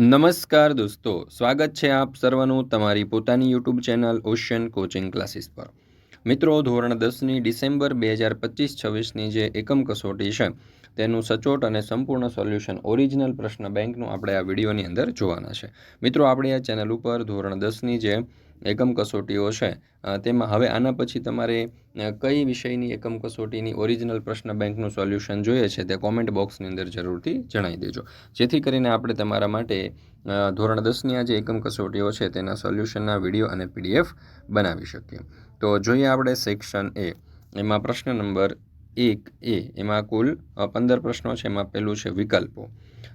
નમસ્કાર દોસ્તો, સ્વાગત છે આપ સર્વનું તમારી પોતાની YouTube channel ocean coaching classes પર. મિત્રો, ધોરણ દસની ડિસેમ્બર બે હજાર પચીસ છવ્વીસની જે એકમ કસોટી છે, તેનું સચોટ અને સંપૂર્ણ સોલ્યુશન ઓરિજિનલ પ્રશ્ન બેંકનું આપણે આ વિડીયોની અંદર જોવાના છે. મિત્રો, આપણે આ ચેનલ ઉપર ધોરણ દસની જે એકમ કસોટીઓ છે. તેમાં હવે આના પછી તમારે કઈ વિષયની એકમ કસોટીની ઓરિજિનલ પ્રશ્ન બેંકનું સોલ્યુશન જોઈએ છે તે કોમેન્ટ બોક્સની અંદર જરૂરથી જણાવી દેજો. જેથી કરીને આપણે તમારા માટે ધોરણ દસની આ જે એકમ કસોટીઓ છે તેના સોલ્યુશનના વીડિયો અને પીડીએફ બનાવી શકીએ. તો જોઈએ આપણે સેક્શન એ એમાં પ્રશ્ન નંબર એક એ, એમાં કુલ પંદર પ્રશ્નો છે. એમાં પહેલું છે વિકલ્પો.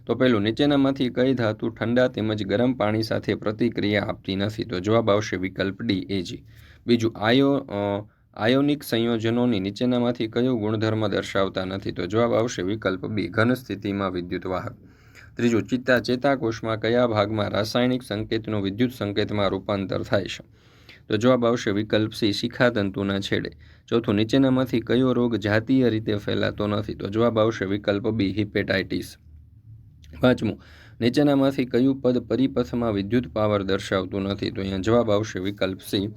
તો પહેલું નીચેનામાંથી કઈ ધાતુ ઠંડા તેમજ ગરમ પાણી સાથે પ્રતિક્રિયા આપતી નથી? તો જવાબ આવશે વિકલ્પ ડી એજી બીજું, આયો આયોનિક સંયોજનોની નીચેનામાંથી કયો ગુણધર્મ દર્શાવતા નથી? તો જવાબ આવશે વિકલ્પ બી, ઘન સ્થિતિમાં વિદ્યુત વાહક. ત્રીજું, ચિત્તા ચેતાકોષમાં કયા ભાગમાં રાસાયણિક સંકેતનું વિદ્યુત સંકેતમાં રૂપાંતર થાય છે? તો જવાબ આવશે વિકલ્પ સી, શિખાતંતુના છેડે. ચોથું, નીચેનામાંથી કયો રોગ જાતીય રીતે ફેલાતો નથી? તો જવાબ આવશે વિકલ્પ બી, હિપેટાઇટિસ. પાંચમું નીચેનામાંથી કયું પદ પરિપથમાં વિદ્યુત પાવર દર્શાવતું નથી તો અહીંયા જવાબ આવશે વિકલ્પ સી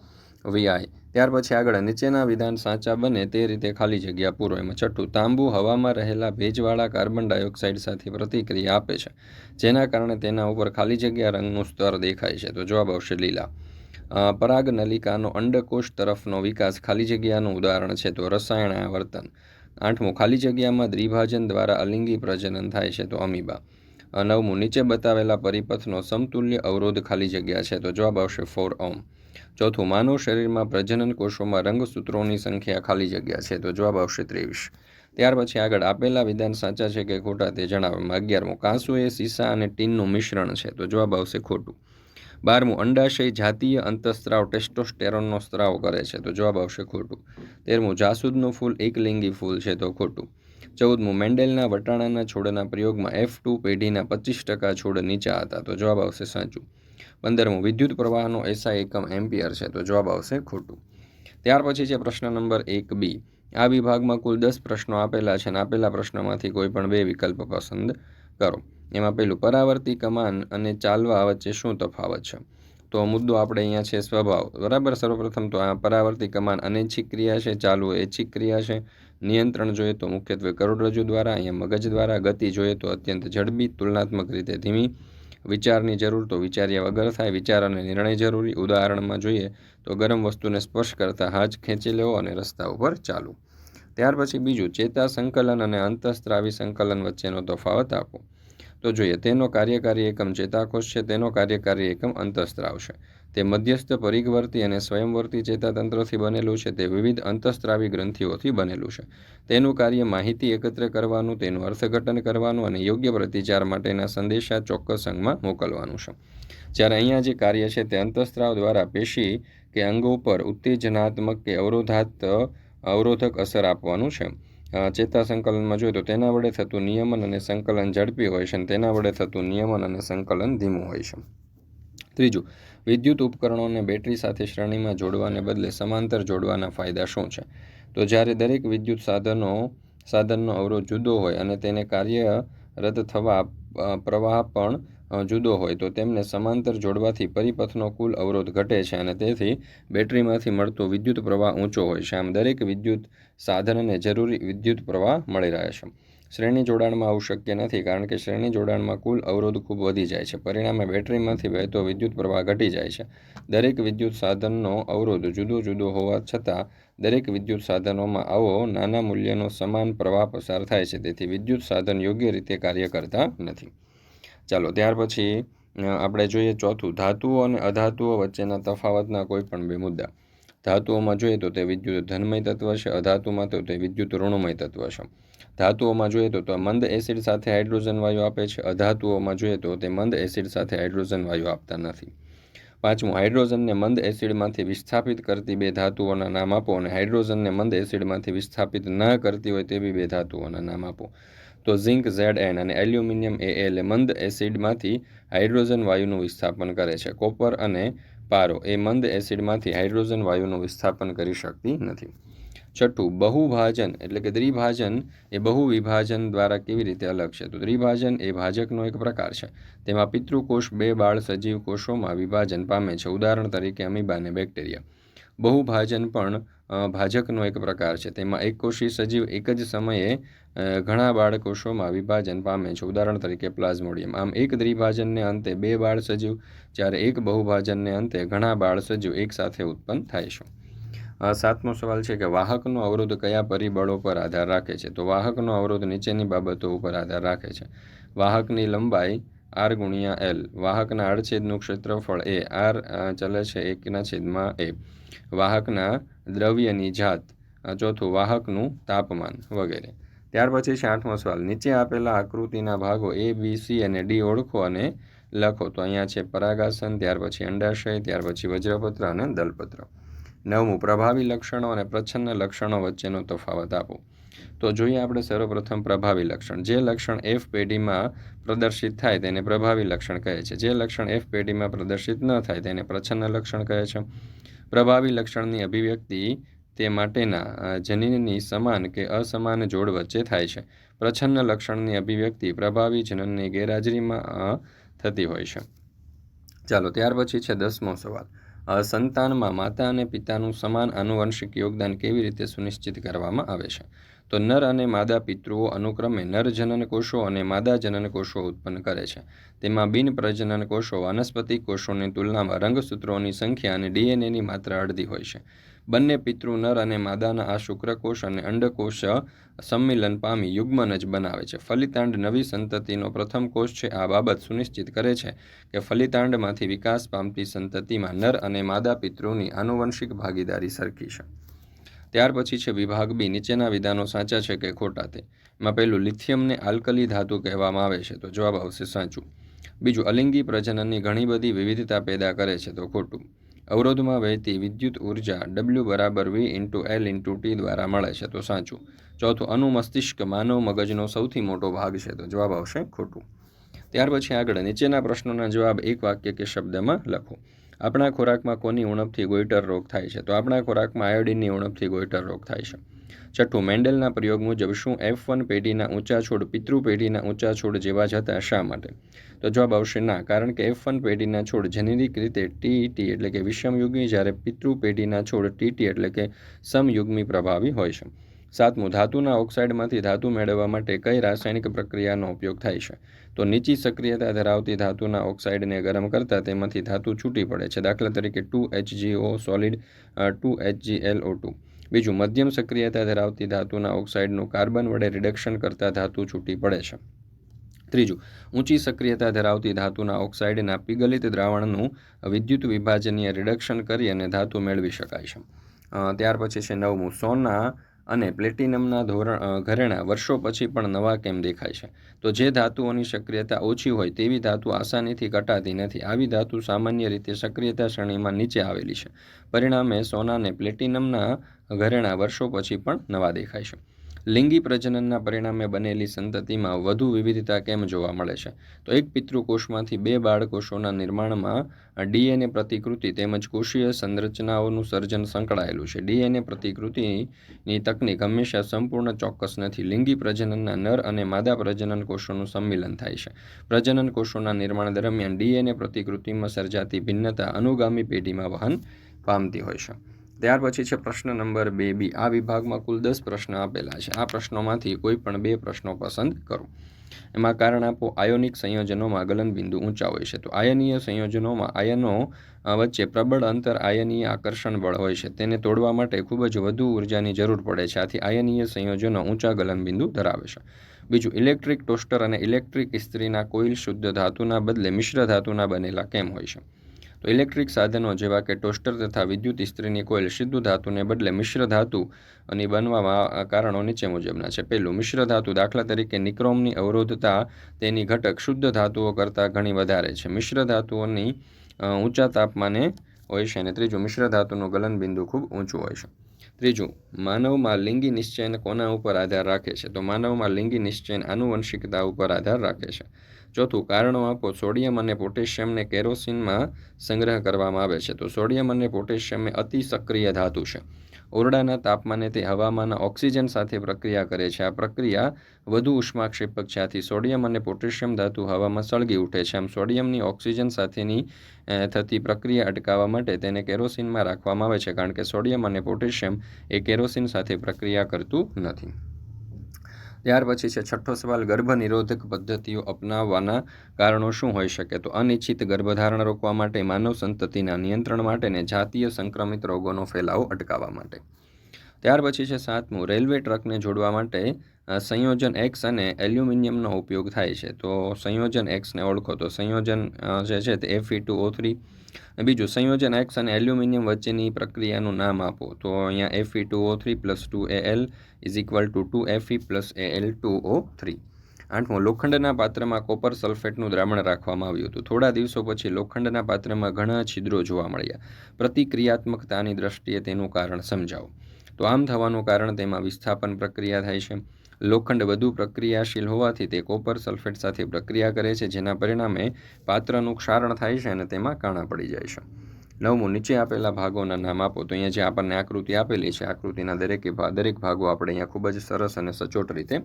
વીઆઈ ત્યાર પછી આગળ, નીચેના વિધાન સાચા બને તે રીતે ખાલી જગ્યા પૂરો. એમાં છઠ્ઠું, તાંબુ હવામાં રહેલા ભેજવાળા કાર્બન ડાયોક્સાઇડ સાથે પ્રતિક્રિયા આપે છે, જેના કારણે તેના ઉપર ખાલી જગ્યા રંગનું સ્તર દેખાય છે. તો જવાબ આવશે લીલા. પરાગ નલિકાનો અંડકોષ તરફનો વિકાસ ખાલી જગ્યાનું ઉદાહરણ છે તો રસાયણ આવર્તન. આઠમું, ખાલી જગ્યામાં દ્વિભાજન દ્વારા અલિંગી પ્રજનન થાય છે તો અમીબા. નવમું નીચે બતાવેલા પરિપથનો સમતુલ્ય અવરોધ ખાલી જગ્યા છે. તો જવાબ આવશે ફોર ઓમ. ચોથું, માનવ શરીરમાં પ્રજનન કોષોમાં રંગસૂત્રોની સંખ્યા ખાલી જગ્યા છે. તો જવાબ આવશે ત્રેવીસ. ત્યાર પછી આગળ આપેલા વિધાન સાચા છે કે ખોટા તે જણાવવામાં અગિયારમું કાંસુ એ સીસા અને ટીનનું મિશ્રણ છે. તો જવાબ આવશે ખોટું. બારમું, અંડાશય જાતીય અંતઃસ્ત્રાવ ટેસ્ટોસ્ટેરોનનો સ્ત્રાવ કરે છે. તો જવાબ આવશે ખોટું. તેરમું, જાસૂદનું ફૂલ એકલિંગી ફૂલ છે. તો ખોટું. ચૌદમું, મેન્ડેલના વટાણાના છોડના પ્રયોગમાં એફ ટુ પેઢીના પચીસ ટકા છોડ નીચા હતા, તો જવાબ આવશે સાચું. પંદરમું, વિદ્યુત પ્રવાહનો એસઆઈ એકમ એમ્પિયર છે, તો જવાબ આવશે ખોટું. ત્યાર પછી છે પ્રશ્ન નંબર એક બી. આ વિભાગમાં કુલ દસ પ્રશ્નો આપેલા છે અને આપેલા પ્રશ્નોમાંથી કોઈ પણ બે વિકલ્પ પસંદ કરો. એમાં પહેલું, પરાવર્તી કમાન અને ચાલવા વચ્ચે શું તફાવત છે? તો મુદ્દો આપણે અહીંયા છે સ્વભાવ. બરાબર? સર્વપ્રથમ તો આ પરાવર્તી કમાન અનૈચ્છિક ક્રિયા છે, ચાલવું ઐચ્છિક ક્રિયા છે. નિયંત્રણ જોઈએ તો મુખ્યત્વે કરોડરજ્જુ દ્વારા, અહીંયા મગજ દ્વારા, ગતિ જોઈએ તો અત્યંત ઝડપી, તુલનાત્મક રીતે ધીમી. વિચારની જરૂર તો વિચાર્યા વગર થાય, વિચાર અને નિર્ણય જરૂરી. ઉદાહરણમાં જોઈએ તો ગરમ વસ્તુને સ્પર્શ કરતાં હાજ ખેંચી લેવો અને રસ્તા ઉપર ચાલવું. ત્યાર પછી બીજું ચેતા સંકલન અને અંતઃસ્ત્રાવી સંકલન વચ્ચેનો તફાવત આપો. તો જોઈએ, તેનો કાર્યકારી એકમ ચેતાકોષ છે, તેનો કાર્યકારી એકમ અંતઃસ્ત્રાવ છે. તે મધ્યસ્થ, પરિઘવર્તી અને સ્વયંવર્તી ચેતાતંત્રથી બનેલું છે, તે વિવિધ અંતઃસ્ત્રાવી ગ્રંથિઓથી બનેલું છે. તેનું કાર્ય માહિતી એકત્ર કરવાનું, તેનું અર્થઘટન કરવાનું અને યોગ્ય પ્રતિચાર માટેના સંદેશા ચોક્કસ અંગમાં મોકલવાનું છે. જ્યારે અહીંયા જે કાર્ય છે, તે અંતઃસ્ત્રાવ દ્વારા પેશી કે અંગો પર ઉત્તેજનાત્મક કે અવરોધાત અવરોધક અસર આપવાનું છે. ચેતા સંકલનમાં જોઈએ તો તેના વડે થતું નિયમન અને સંકલન ઝડપી હોય છે અને તેના વડે થતું નિયમન અને સંકલન ધીમું હોય છે. ત્રીજું, વિદ્યુત ઉપકરણોને બેટરી સાથે શ્રેણીમાં જોડવાને બદલે સમાંતર જોડવાના ફાયદા શું છે? તો જ્યારે દરેક વિદ્યુત સાધનો, સાધનનો અવરોધ જુદો હોય અને તેને કાર્યરત થવા પ્રવાહ પણ જુદો હોય, તો તેમને સમાંતર જોડવાથી પરિપથનો કુલ અવરોધ ઘટે છે અને તેથી બેટરીમાંથી મળતો વિદ્યુત પ્રવાહ ઊંચો હોય છે. આમ દરેક વિદ્યુત સાધનને જરૂરી વિદ્યુત પ્રવાહ મળી રહે છે. શ્રેણી જોડાણમાં આવું શક્ય નથી, કારણ કે શ્રેણી જોડાણમાં કુલ અવરોધ ખૂબ વધી જાય છે. પરિણામે બેટરીમાંથી વહેતો વિદ્યુત પ્રવાહ ઘટી જાય છે. દરેક વિદ્યુત સાધનનો અવરોધ જુદો જુદો હોવા છતાં, દરેક વિદ્યુત સાધનોમાં આવો નાના મૂલ્યનો સમાન પ્રવાહ પસાર થાય છે. તેથી વિદ્યુત સાધન યોગ્ય રીતે કાર્ય કરતા નથી. ચાલો, ત્યાર પછી આપણે જોઈએ ચોથું. ધાતુઓ અને અધાતુઓ વચ્ચેના તફાવતના કોઈ પણ બે મુદ્દા. ધાતુઓમાં જોઈએ તો તે વિદ્યુત ધનમય તત્વ છે, અધાતુમાં તો તે વિદ્યુત ઋણમય તત્વ છે. ધાતુઓમાં જોઈએ તો મંદ એસિડ સાથે હાઇડ્રોજન વાયુ આપે છે, અધાતુઓમાં જોઈએ તો તે મંદ એસિડ સાથે હાઇડ્રોજન વાયુ આપતા નથી. પાંચમું, હાઇડ્રોજનને મંદ એસિડમાંથી વિસ્થાપિત કરતી બે ધાતુઓના નામ આપો અને હાઇડ્રોજનને મંદ એસિડમાંથી વિસ્થાપિત ન કરતી હોય તેવી બે ધાતુઓના નામ આપો. તો ઝિંક ઝેડ એન અને એલ્યુમિનિયમ એ એલ મંદ એસિડમાંથી હાઇડ્રોજન વાયુનું વિસ્થાપન કરે છે. કોપર અને પારો એ મંદ એસિડમાંથી હાઇડ્રોજન વાયુનું વિસ્થાપન કરી શકતી નથી. છઠ્ઠું, બહુભાજન એટલે કે દ્વિભાજન એ બહુ વિભાજન દ્વારા કેવી રીતે અલગ છે? તો દ્વિભાજન એ ભાજકનો એક પ્રકાર છે. તેમાં પિતૃકોષ બે બાળ સજીવ કોષોમાં વિભાજન પામે છે. ઉદાહરણ તરીકે અમીબા અને બેક્ટેરિયા. બહુભાજન પણ ભાજકનો એક પ્રકાર છે. તેમાં એક કોષી સજીવ એક જ સમયે ઘણા બાળકોષોમાં વિભાજન પામે છે. ઉદાહરણ તરીકે પ્લાઝ્મોડિયમ. આમ એક દ્વિભાજનને અંતે બે બાળ સજીવ, જ્યારે એક બહુભાજનને અંતે ઘણા બાળ સજીવ એકસાથે ઉત્પન્ન થાય છે. સાતમો સવાલ છે કે વાહકનો અવરોધ કયા પરિબળો પર આધાર રાખે છે? તો વાહકનો અવરોધ નીચેની બાબતો ઉપર આધાર રાખે છે. વાહકની લંબાઈ આર ગુણ્યા એલ વાહકના આડછેદનું ક્ષેત્રફળ એ આર ચલે છે એકના છેદમાં એ વાહકના દ્રવ્યની જાત ચોથું વાહકનું તાપમાન વગેરે. ત્યાર પછી આઠમો સવાલ. નીચે આપેલા આકૃતિના ભાગો એ બી સી અને ડી ઓળખો અને લખો. તો અહીંયા છે પરાગાસન, ત્યાર પછી અંડાશય, ત્યાર પછી વજ્રપત્ર અને દલપત્ર. નવમું, પ્રભાવી લક્ષણો અને પ્રચ્છન્ન લક્ષણો વચ્ચેનો તફાવત આપો. તો જોઈએ આપણે સર્વપ્રથમ પ્રભાવી લક્ષણ. જે લક્ષણ એફ પેઢીમાં પ્રદર્શિત થાય તેને પ્રભાવી લક્ષણ કહે છે. જે લક્ષણ એફ પેઢીમાં પ્રદર્શિત ન થાય તેને પ્રચ્છન્ન લક્ષણ કહે છે. પ્રભાવી લક્ષણની અભિવ્યક્તિ તે માટેના જનીનની સમાન કે અસમાન જોડ વચ્ચે થાય છે. પ્રછન્ન લક્ષણની અભિવ્યક્તિ પ્રભાવી જનનની ગેરહાજરીમાં થતી હોય છે. ચાલો, ત્યાર પછી છે દસમો સવાલ. સંતાનમાં માતા અને પિતાનું સમાન આનુવંશિક યોગદાન કેવી રીતે સુનિશ્ચિત કરવામાં આવે છે? તો નર અને માદા પિતૃઓ અનુક્રમે નર જનન કોષો અને માદા જનન કોષો ઉત્પન્ન કરે છે. તેમાં બિન પ્રજનન કોષો, વનસ્પતિ કોષોની તુલનામાં રંગસૂત્રોની સંખ્યા અને ડીએનએની માત્રા અડધી હોય છે. બંને પિતૃ નર અને માદાના આ શુક્રકોષ અને અંડકોષ સંમિલન પામી યુગ્મન જ બનાવે છે. ફલિતાંડ નવી સંતતિનો પ્રથમ કોષ છે. આ બાબત સુનિશ્ચિત કરે છે કે ફલિતાંડમાંથી વિકાસ પામતી સંતતિમાં નર અને માદા પિતૃની આનુવંશિક ભાગીદારી સરખી છે. ત્યાર પછી છે વિભાગ બી. નીચેના વિધાનો સાચા છે કે ખોટા તે? એમાં પહેલું લિથિયમને આલ્કલી ધાતુ કહેવામાં આવે છે. તો જવાબ આવશે સાચું. બીજું, અલિંગી પ્રજનનની ઘણી બધી વિવિધતા પેદા કરે છે તો ખોટું. અવરોધમાં વહેતી વિદ્યુત ઊર્જા ડબલ્યુ બરાબર V into L into T દ્વારા મળે છે. તો સાચું. ચોથું અનુમસ્તિષ્ક માનવ મગજનો સૌથી મોટો ભાગ છે. તો જવાબ આવશે ખોટું. ત્યાર પછી આગળ નીચેના પ્રશ્નોના જવાબ એક વાક્ય કે શબ્દમાં લખો. આપણા ખોરાકમાં કોની ઉણપથી ગોઈટર રોગ થાય છે? તો આપણા ખોરાકમાં આયોડિનની ઉણપથી ગોઈટર રોગ થાય છે. છઠ્ઠું મેન્ડલના પ્રયોગ મુજબ શું એફ વન પેઢીના ઊંચા છોડ પિતૃ પેઢીના ઊંચા છોડ જેવા જ હતા શા માટે? તો જવાબ આવશે ના, કારણ કે એફ વન પેઢીના છોડ જેનેરિક રીતે ટીઈટી એટલે કે વિષમયુગ્મી જ્યારે પિતૃ પેઢીના છોડ ટીટી એટલે કે સમયુગ્મી પ્રભાવી હોય છે. સાતમું, ધાતુના ઓક્સાઇડમાંથી ધાતુ મેળવવા માટે કઈ રાસાયણિક પ્રક્રિયાનો ઉપયોગ થાય છે? તો નીચી સક્રિયતા ધરાવતી ધાતુના ઓક્સાઇડને ગરમ કરતાં તેમાંથી ધાતુ છૂટી પડે છે. દાખલા તરીકે two HGO solid two HGLO two. બીજું મધ્યમ સક્રિયતા ધરાવતી ધાતુના ઓક્સાઇડનું કાર્બન વડે રિડક્શન કરતાં ધાતુ છૂટી પડે છે. ત્રીજું, ઊંચી સક્રિયતા ધરાવતી ધાતુના ઓક્સાઇડના પિગલિત દ્રાવણનું વિદ્યુત વિભાજનીય રિડક્શન કરી અને ધાતુ મેળવી શકાય છે. ત્યાર પછી છે નવમું, સોના અને પ્લેટિનમના ધોરણ ઘરેણા વર્ષો પછી પણ નવા કેમ દેખાય છે? તો જે ધાતુઓની સક્રિયતા ઓછી હોય તેવી ધાતુ આસાનીથી ઘટાતી નથી. આવી ધાતુ સામાન્ય રીતે સક્રિયતા શ્રેણીમાં નીચે આવેલી છે. પરિણામે સોનાને પ્લેટિનમના ઘરેણા વર્ષો પછી પણ નવા દેખાય છે. લિંગી પ્રજનનના પરિણામે બનેલી સંતતિમાં વધુ વિવિધતા કેમ જોવા મળે છે? તો એક પિતૃકોષમાંથી બે બાળકોષોના નિર્માણમાં ડીએનએ પ્રતિકૃતિ તેમજ કોષીય સંરચનાઓનું સર્જન સંકળાયેલું છે. ડીએનએ પ્રતિકૃતિની તકનીક હંમેશા સંપૂર્ણ ચોક્કસ નથી. લિંગી પ્રજનનના નર અને માદા પ્રજનન કોષોનું સંમિલન થાય છે. પ્રજનન કોષોના નિર્માણ દરમિયાન ડીએનએ પ્રતિકૃતિમાં સર્જાતી ભિન્નતા અનુગામી પેઢીમાં વહન પામતી હોય છે. ત્યાર પછી છે પ્રશ્ન નંબર બે. બી. આ વિભાગમાં કુલ દસ પ્રશ્ન આપેલા છે. આ પ્રશ્નોમાંથી કોઈ પણ બે પ્રશ્નો પસંદ કરો. એમાં કારણ આપો, આયોનિક સંયોજનોમાં ગલનબિંદુ ઊંચા હોય છે. તો આયનીય સંયોજનોમાં આયનો વચ્ચે પ્રબળ અંતર આયનીય આકર્ષણ બળ હોય છે. તેને તોડવા માટે ખૂબ જ વધુ ઉર્જાની જરૂર પડે છે. આથી આયનીય સંયોજનો ઊંચા ગલનબિંદુ ધરાવે છે. બીજું, ઇલેક્ટ્રિક ટોસ્ટર અને ઇલેક્ટ્રિક ઇસ્ત્રીના કોઇલ શુદ્ધ ધાતુના બદલે મિશ્ર ધાતુના બનેલા કેમ હોય છે? તો ઇલેક્ટ્રિક સાધનો જેવા કે ટોસ્ટર તથા વિદ્યુત ઇસ્ત્રીની કોઇલ સિદ્ધ ધાતુને બદલે મિશ્ર ધાતુ અને બનવામાં કારણો નીચે મુજબના છે. પહેલું, મિશ્ર ધાતુ દાખલા તરીકે નિક્રોમની અવરોધતા તેની ઘટક શુદ્ધ ધાતુઓ કરતાં ઘણી વધારે છે. મિશ્ર ધાતુઓની ઊંચા તાપમાને હોય છે અને ત્રીજું, મિશ્ર ધાતુનું ગલનબિંદુ ખૂબ ઊંચું હોય છે. ત્રીજું, માનવમાં લિંગી નિશ્ચયન કોના ઉપર આધાર રાખે છે? તો માનવમાં લિંગી નિશ્ચયન આનુવંશિકતા ઉપર આધાર રાખે છે. ચોથું કારણો આપો, સોડિયમ અને પોટેશિયમને કેરોસીનમાં સંગ્રહ કરવામાં આવે છે. તો સોડિયમ અને પોટેશિયમ એ અતિ સક્રિય ધાતુ છે. ઓરડાના તાપમાને તે હવામાંના ઓક્સિજન સાથે પ્રક્રિયા કરે છે. આ પ્રક્રિયા વધુ ઉષ્માક્ષેપક છે. આથી સોડિયમ અને પોટેશિયમ ધાતુ હવામાં સળગી ઉઠે છે. આમ સોડિયમની ઓક્સિજન સાથેની થતી પ્રક્રિયા અટકાવવા માટે તેને કેરોસીનમાં રાખવામાં આવે છે. કારણ કે સોડિયમ અને પોટેશિયમ એ કેરોસીન સાથે પ્રક્રિયા કરતું નથી. ત્યાર પછી છે, છઠ્ઠો સવાલ ગર્ભ નિરોધક પદ્ધતિઓ અપનાવવાના કારણો શું હોઈ શકે? તો અનિચ્છિત ગર્ભધારણ રોકવા માટે, માનવ સંતતિના નિયંત્રણ માટે ને જાતીય સંક્રમિત રોગોનો ફેલાવો અટકાવવા માટે. ત્યાર પછી છે, સાતમું, રેલવે ટ્રકને જોડવા માટે સંયોજન એક્સ અને એલ્યુમિનિયમનો ઉપયોગ થાય છે. તો સંયોજન એક્સને ઓળખો. તો સંયોજન જે છે તે એફી ટુ ઓ થ્રી. બીજું, સંયોજન એક્સ અને એલ્યુમિનિયમ વચ્ચેની પ્રક્રિયાનું નામ આપો. તો અહીંયા Fe two O three plus two A L is equal to two Fe plus A L two O three આઠમું લોખંડના પાત્રમાં કોપર સલ્ફેટનું દ્રાવણ રાખવામાં આવ્યું હતું. થોડા દિવસો પછી લોખંડના પાત્રમાં ઘણા છિદ્રો જોવા મળ્યા. પ્રતિક્રિયાત્મકતાની દ્રષ્ટિએ તેનું કારણ સમજાવો. તો આમ થવાનું કારણ તેમાં વિસ્થાપન પ્રક્રિયા થાય છે. લોખંડ વધુ પ્રક્રિયાશીલ હોવાથી તે કોપર સલ્ફેટ સાથે પ્રક્રિયા કરે છે, જેના પરિણામે પાત્રનું ક્ષારણ થાય છે અને તેમાં કાણા પડી જાય છે. નવમું નીચે આપેલા ભાગોના નામ આપો. તો અહીંયા જે આપણને આકૃતિ આપેલી છે, આકૃતિના દરેકે દરેક ભાગો આપણે અહીંયા ખૂબ જ સરસ અને સચોટ રીતે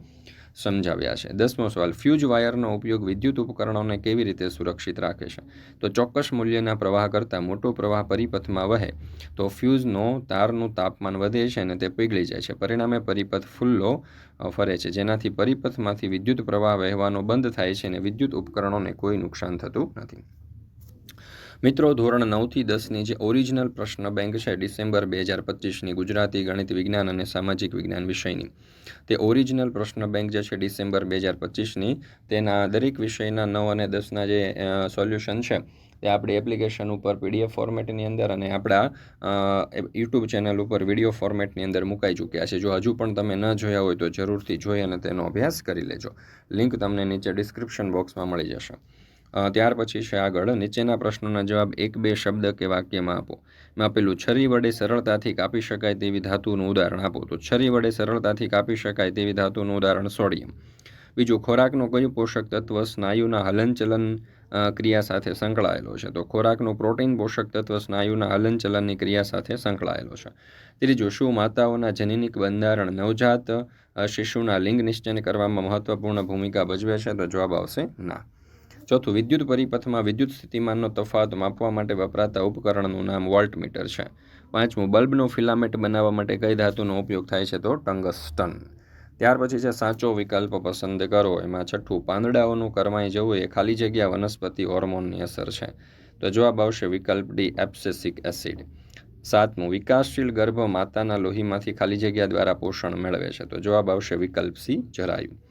સમજાવ્યા છે. દસમો સવાલ ફ્યુઝ વાયરનો ઉપયોગ વિદ્યુત ઉપકરણોને કેવી રીતે સુરક્ષિત રાખે છે? તો ચોક્કસ મૂલ્યના પ્રવાહ કરતાં મોટો પ્રવાહ પરિપથમાં વહે તો ફ્યુઝનો તારનું તાપમાન વધે છે અને તે પીગળી જાય છે. પરિણામે પરિપથ ફુલ્લો ફરે છે. જેનાથી પરિપથમાંથી વિદ્યુત પ્રવાહ વહેવાનો બંધ થાય છે અને વિદ્યુત ઉપકરણોને કોઈ નુકસાન થતું નથી. મિત્રો, ધોરણ નવથી દસની જે ઓરિજિનલ પ્રશ્ન બેંક છે, ડિસેમ્બર બે હજાર પચીસની ગુજરાતી ગણિત વિજ્ઞાન અને સામાજિક વિજ્ઞાન વિષયની. તે ઓરિજિનલ પ્રશ્ન બેંક જે છે, ડિસેમ્બર બે હજાર પચીસની. તેના દરેક વિષયના નવ અને દસના જે સોલ્યુશન છે, તે આપણી એપ્લિકેશન ઉપર પીડીએફ ફોર્મેટની અંદર અને આપણા યુટ્યુબ ચેનલ ઉપર વીડિયો ફોર્મેટની અંદર મુકાઈ ચૂક્યા છે. જો હજુ પણ તમે ન જોયા હોય તો જરૂરથી જોઈ અને તેનો અભ્યાસ કરી લેજો. લિંક તમને નીચે ડિસ્ક્રિપ્શન બોક્સમાં મળી જશે. ત્યાર પછી છે આગળ નીચેના પ્રશ્નોના જવાબ એક બે શબ્દ કે વાક્યમાં આપો. એમાં પેલું છરી વડે સરળતાથી કાપી શકાય તેવી ધાતુનું ઉદાહરણ આપો. તો છરી વડે સરળતાથી કાપી શકાય તેવી ધાતુનું ઉદાહરણ સોડિયમ. બીજું, ખોરાકનું કયું પોષક તત્વ સ્નાયુના હલનચલન ક્રિયા સાથે સંકળાયેલો છે? તો ખોરાકનું પ્રોટીન પોષક તત્વ સ્નાયુના હલનચલનની ક્રિયા સાથે સંકળાયેલો છે. ત્રીજું, શું માતાઓના જનીનિક બંધારણ નવજાત શિશુના લિંગ નિશ્ચયન કરવામાં મહત્વપૂર્ણ ભૂમિકા ભજવે છે? તો જવાબ આવશે ના. ચોથું, વિદ્યુત પરિપથમાં વિદ્યુત સ્થિતિમાનનો તફાવત માપવા માટે વપરાતા ઉપકરણનું નામ વોલ્ટમીટર છે. પાંચમું, બલ્બનો ફિલામેન્ટ બનાવવા માટે કઈ ધાતુનો ઉપયોગ થાય છે તો ટંગસ્ટન ત્યાર પછી છે, સાચો વિકલ્પ પસંદ કરો. એમાં છઠ્ઠું, પાંદડાઓનું કરમાઈ જવું એ ખાલી જગ્યા વનસ્પતિ હોર્મોનની અસર છે. તો જવાબ આવશે વિકલ્પ ડી એપ્સેસિક એસિડ. સાતમું, વિકાસશીલ ગર્ભ માતાના લોહીમાંથી ખાલી જગ્યા દ્વારા પોષણ મેળવે છે. તો જવાબ આવશે વિકલ્પ સી, જરાયું.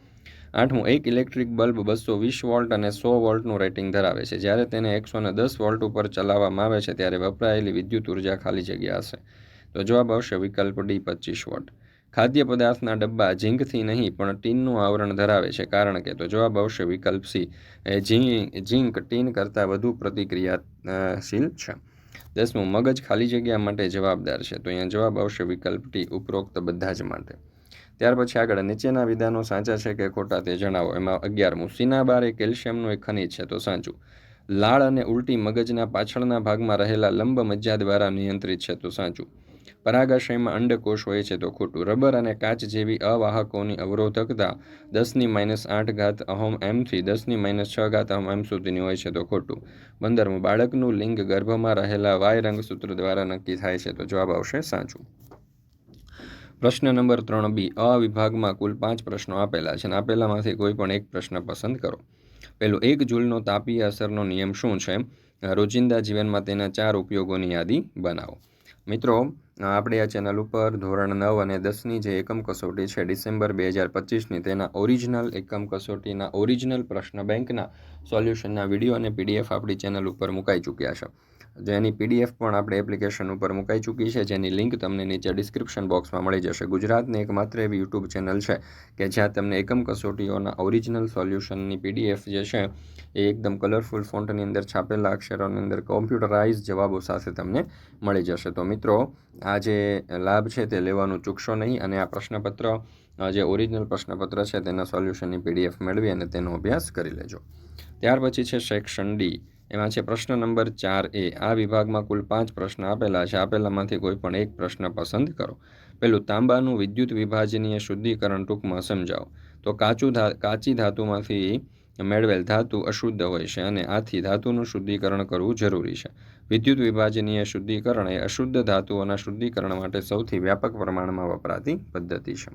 આઠમું, એક ઇલેક્ટ્રિક બલ્બ બસો વીસ વોલ્ટ અને સો વોલ્ટનું રેટિંગ ધરાવે છે. જ્યારે તેને એકસો ને દસ વોલ્ટ ઉપર ચલાવવામાં આવે છે, ત્યારે વપરાયેલી વિદ્યુત ઊર્જા ખાલી જગ્યા હશે. તો જવાબ આવશે વિકલ્પ ડી, પચીસ વોટ ખાદ્ય પદાર્થના ડબ્બા ઝીંકથી નહીં, પણ ટીનનું આવરણ ધરાવે છે. કારણ કે, તો જવાબ આવશે વિકલ્પ સી. ઝીંક ટીન કરતાં વધુ પ્રતિક્રિયાશીલ છે. દસમું, મગજ ખાલી જગ્યા માટે જવાબદાર છે. તો અહીંયા જવાબ આવશે વિકલ્પ ટી ઉપરોક્ત બધા જ માટે. ત્યાર પછી આગળ નીચેના વિધાનો સાચા છે કે ખોટા તે જણાવો. એમાં અગિયારમું સિનાબાર એ કેલ્શિયમનું એક ખનિજ છે, તો સાચું. લાળ અને ઉલટી મગજના પાછળના ભાગમાં રહેલા લંબ મજ્જા દ્વારા નિયંત્રિત છે, તો સાચું. પરાગાશયમાં અંડકોષ હોય છે, તો ખોટું. રબર અને કાચ જેવી અવાહકોની અવરોધકતા દસની માઇનસ આઠ ઘાત અહોમ એમથી દસની માઇનસ છ ઘાત અહોમ એમ સુધીની હોય છે, તો ખોટું. પંદરમું, બાળકનું લિંગ ગર્ભમાં રહેલા વાય રંગસૂત્ર દ્વારા નક્કી થાય છે, તો જવાબ આવશે સાચું. પ્રશ્ન નંબર ત્રણ બી, અ વિભાગમાં કુલ પાંચ પ્રશ્નો આપેલા છે અને આપેલામાંથી કોઈ પણ એક પ્રશ્ન પસંદ કરો. પહેલું, એક જૂલનો તાપીય અસરનો નિયમ શું છે? રોજિંદા જીવનમાં તેના ચાર ઉપયોગોની યાદી બનાવો. મિત્રો આપણે આ ચેનલ ઉપર ધોરણ નવ અને દસની જે એકમ કસોટી છે, ડિસેમ્બર બે હજાર પચીસની, તેના ઓરિજિનલ એકમ કસોટીના ઓરિજિનલ પ્રશ્ન બેંકના સોલ્યુશનના વીડિયો અને પીડીએફ આપણી ચેનલ ઉપર મુકાઈ ચૂક્યા છે. જેની પીડીએફ પણ આપણે એપ્લિકેશન ઉપર મુકાઈ ચૂકી છે, જેની લિંક તમને નીચે ડિસ્ક્રિપ્શન બોક્સમાં મળી જશે. ગુજરાતની એકમાત્ર એવી યુટ્યુબ ચેનલ છે કે જ્યાં તમને એકમ કસોટીઓના ઓરિજિનલ સોલ્યુશનની પીડીએફ જે છે, એ એકદમ કલરફુલ ફોન્ટની અંદર છાપેલા અક્ષરોની અંદર કોમ્પ્યુટરાઇઝ જવાબો સાથે તમને મળી જશે. તો મિત્રો, આ જે લાભ છે તે લેવાનું ચૂકશો નહીં અને આ પ્રશ્નપત્ર જે ઓરિજિનલ પ્રશ્નપત્ર છે તેના સોલ્યુશનની પીડીએફ મેળવી અને તેનો અભ્યાસ કરી લેજો. ત્યાર પછી છે સેક્શન ડી એમાં છે પ્રશ્ન નંબર ચાર એ, આ વિભાગમાં કુલ પાંચ પ્રશ્ન આપેલા છે. આપેલામાંથી કોઈ પણ એક પ્રશ્ન પસંદ કરો. પેલું, તાંબાનું વિદ્યુત વિભાજનીય શુદ્ધિકરણ ટૂંકમાં સમજાવો. તો કાચું ધા, કાચી ધાતુમાંથી મેળવેલ ધાતુ અશુદ્ધ હોય છે અને આથી ધાતુનું શુદ્ધિકરણ કરવું જરૂરી છે. વિદ્યુત વિભાજનીય શુદ્ધિકરણ એ અશુદ્ધ ધાતુઓના શુદ્ધિકરણ માટે સૌથી વ્યાપક પ્રમાણમાં વપરાતી પદ્ધતિ છે.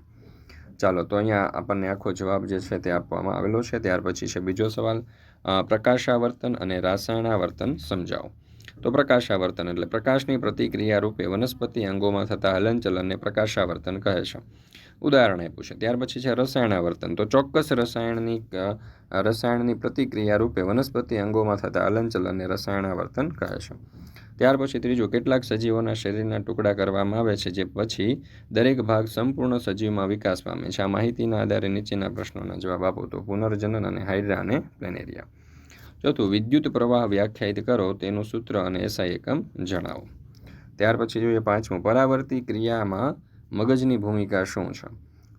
ચાલો, તો અહીંયા આપણને આખો જવાબ જે છે તે આપવામાં આવેલો છે. ત્યાર પછી છે બીજો સવાલ. પ્રકાશાવર્તન અને રાસાયણાવર્તન સમજાવો. તો પ્રકાશાવર્તન એટલે પ્રકાશની પ્રતિક્રિયા રૂપે વનસ્પતિ અંગોમાં થતા હલનચલનને પ્રકાશાવર્તન કહે છે. ઉદાહરણ આપ્યું છે. ત્યાર પછી છે રસાયણાવર્તન. તો ચોક્કસ રસાયણની રસાયણની પ્રતિક્રિયા રૂપે વનસ્પતિ અંગોમાં થતા હલનચલનને રસાયણાવર્તન કહે છે. ત્યાર પછી ત્રીજું, કેટલાક સજીવોના શરીરના ટુકડા કરવામાં આવે છે, જે પછી દરેક ભાગ સંપૂર્ણ સજીવમાં વિકાસ પામે છે. આ માહિતીના આધારે નીચેના પ્રશ્નોના જવાબ આપો તો પુનર્જનન અને હાઇડ્રા અને પ્લેનેરિયા. ચોથું, વિદ્યુત પ્રવાહ વ્યાખ્યાયિત કરો, તેનું સૂત્ર અને એસઆઈ એકમ જણાવો. ત્યાર પછી જોઈએ પાંચમું, પરાવર્તી ક્રિયામાં મગજની ભૂમિકા શું છે?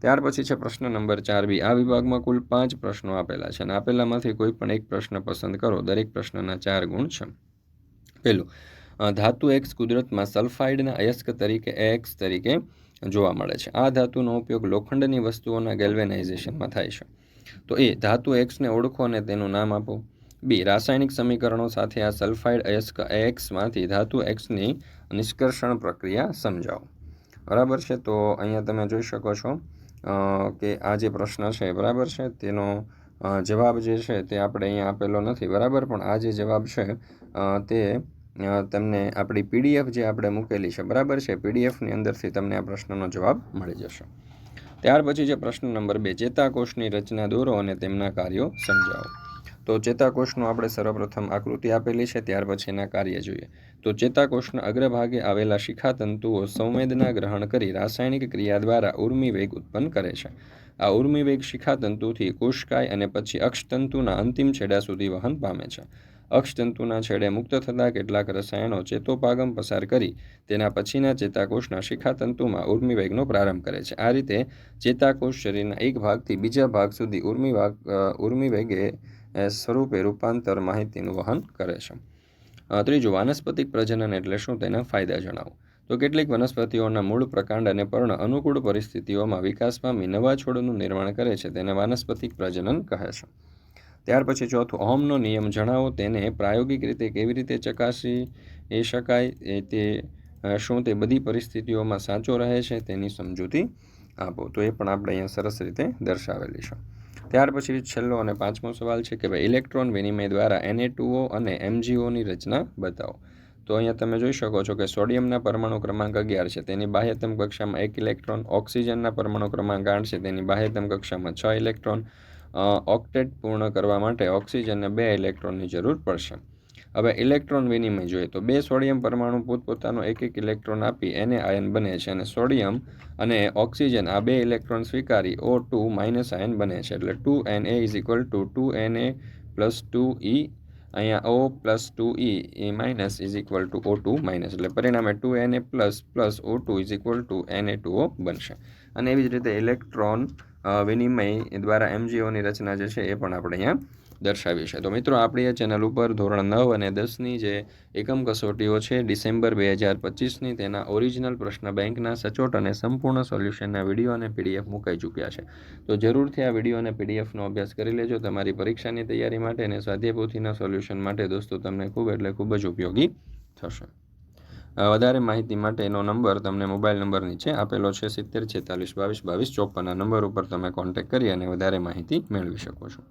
ત્યાર પછી છે પ્રશ્ન નંબર ચાર બી. આ વિભાગમાં કુલ પાંચ પ્રશ્નો આપેલા છે અને આપેલામાંથી કોઈ પણ એક પ્રશ્ન પસંદ કરો. દરેક પ્રશ્નના ચાર ગુણ છે. પહેલું ધાતુ એક્સ કુદરતમાં સલ્ફાઇડના અયસ્ક તરીકે એક્સ તરીકે જોવા મળે છે. આ ધાતુનો ઉપયોગ લોખંડની વસ્તુઓના ગેલ્વેનાઇઝેશનમાં થાય છે. તો એ ધાતુ એક્સને ઓળખો અને તેનું નામ આપો. બી, રાસાયણિક સમીકરણો સાથે આ સલ્ફાઇડ અયસ્ક એક્સમાંથી ધાતુ એક્સની નિષ્કર્ષણ પ્રક્રિયા સમજાવો. બરાબર છે? તો અહીંયા તમે જોઈ શકો છો કે આ જે પ્રશ્ન છે, બરાબર છે? તેનો જવાબ જે છે તે આપણે અહીંયા આપેલો નથી. બરાબર? પણ આ જે જવાબ છે તે તમને આપણી પીડીએફ જે આપણે મૂકેલી છે, બરાબર છે? પીડીએફની અંદરથી તમને આ પ્રશ્નનો જવાબ મળી જશે. ત્યાર પછી જે પ્રશ્ન નંબર બે, ચેતાકોષની રચના દોરો અને તેમના કાર્યો સમજાવો. તો ચેતાકોષનું આપણે સર્વપ્રથમ આકૃતિ આપેલી છે, ત્યાર પછી એના કાર્ય જોઈએ. તો ચેતાકોષના અગ્રભાગે આવેલા શિખાતંતુઓ સંવેદના ગ્રહણ કરી રાસાયણિક ક્રિયા દ્વારા ઉર્મી વેગ ઉત્પન્ન કરે છે. આ ઉર્મી વેગ શિખાતંતુથી કોષકાય અને પછી અક્ષતંતુના અંતિમ છેડા સુધી વહન પામે છે. અક્ષતંતુના છેડે મુક્ત થતા કેટલાક રસાયણો ચેતોપાગમ પસાર કરી તેના પછીના ચેતાકોષના શિખાતંતુમાં ઉર્મિવેગનો પ્રારંભ કરે છે. આ રીતે ચેતાકોષ શરીરના એક ભાગથી બીજા ભાગ સુધી ઉર્મિવાગ ઉર્મિવેગે સ્વરૂપે રૂપાંતર માહિતીનું વહન કરે છે. ત્રીજું, વાનસ્પતિક પ્રજનન એટલે શું તેના ફાયદા જણાવો. તો કેટલીક વનસ્પતિઓના મૂળ પ્રકાંડ અને પર્ણ અનુકૂળ પરિસ્થિતિઓમાં વિકાસ પામી નવા છોડનું નિર્માણ કરે છે. તેને વાનસ્પતિક પ્રજનન કહે છે. ત્યાર પછી ચોથું ઓહમનો નિયમ જણાવો, તેને પ્રાયોગિક રીતે કેવી રીતે ચકાસી એ શકાય, એ તે શું તે બધી પરિસ્થિતિઓમાં સાચો રહે છે તેની સમજૂતી આપો. તો એ પણ આપણે અહીંયા સરસ રીતે દર્શાવેલી છે ત્યાર પછી છેલ્લો અને પાંચમો સવાલ છે કે ભાઈ, ઇલેક્ટ્રોન વિનિમય દ્વારા એને અને એમજીઓની રચના બતાવો. તો અહીંયા તમે જોઈ શકો છો કે સોડિયમના પરમાણુ ક્રમાંક અગિયાર છે, તેની બાહ્યતમ કક્ષામાં એક ઇલેક્ટ્રોન, ઓક્સિજનના પરમાણુ ક્રમાંક આઠ છે, તેની બાહ્યતમ કક્ષામાં છ ઇલેક્ટ્રોન ઓક્ટેટ પૂર્ણ કરવા માટે ઓક્સિજનને બે ઇલેક્ટ્રોનની જરૂર પડશે. હવે ઇલેક્ટ્રોન વિનિમય જોઈએ તો બે સોડિયમ પરમાણુ પોતપોતાનો એક એક ઇલેક્ટ્રોન આપી એને આયન બને છે અને સોડિયમ અને ઓક્સિજન આ બે ઇલેક્ટ્રોન સ્વીકારી ઓ ટુ માઇનસ આયન બને છે. એટલે two N A is equal to two N A plus two E અહીંયા O plus two E A minus is equal to O two minus. એટલે પરિણામે two N A plus plus O two is equal to two N A two બનશે. અને એવી જ રીતે electron વિનિમય દ્વારા એમજીઓની રચના જે છે એ પણ આપણે અહીંયા દર્શાવી છે. તો મિત્રો, આપણી આ ચેનલ ઉપર ધોરણ નવ અને દસની જે એકમ કસોટીઓ છે ડિસેમ્બર બે હજાર પચીસની, તેના ઓરિજિનલ પ્રશ્ન બેંકના સચોટ અને સંપૂર્ણ સોલ્યુશનના વીડિયો અને પીડીએફ મુકાઈ ચૂક્યા છે. તો જરૂરથી આ વીડિયો અને પીડીએફનો અભ્યાસ કરી લેજો. તમારી પરીક્ષાની તૈયારી માટે અને સ્વાધ્યાયપોથીના સોલ્યુશન માટે દોસ્તો, તમને ખૂબ એટલે ખૂબ જ ઉપયોગી થશે. વધારે માહિતી માટે એનો નંબર તમને મોબાઈલ નંબર નીચે આપેલો છે સિત્તેર છેતાલીસ બાવીસ બાવીસ ચોપન નંબર ઉપર તમે કોન્ટેક્ટ કરી અને વધારે માહિતી મેળવી શકો છો.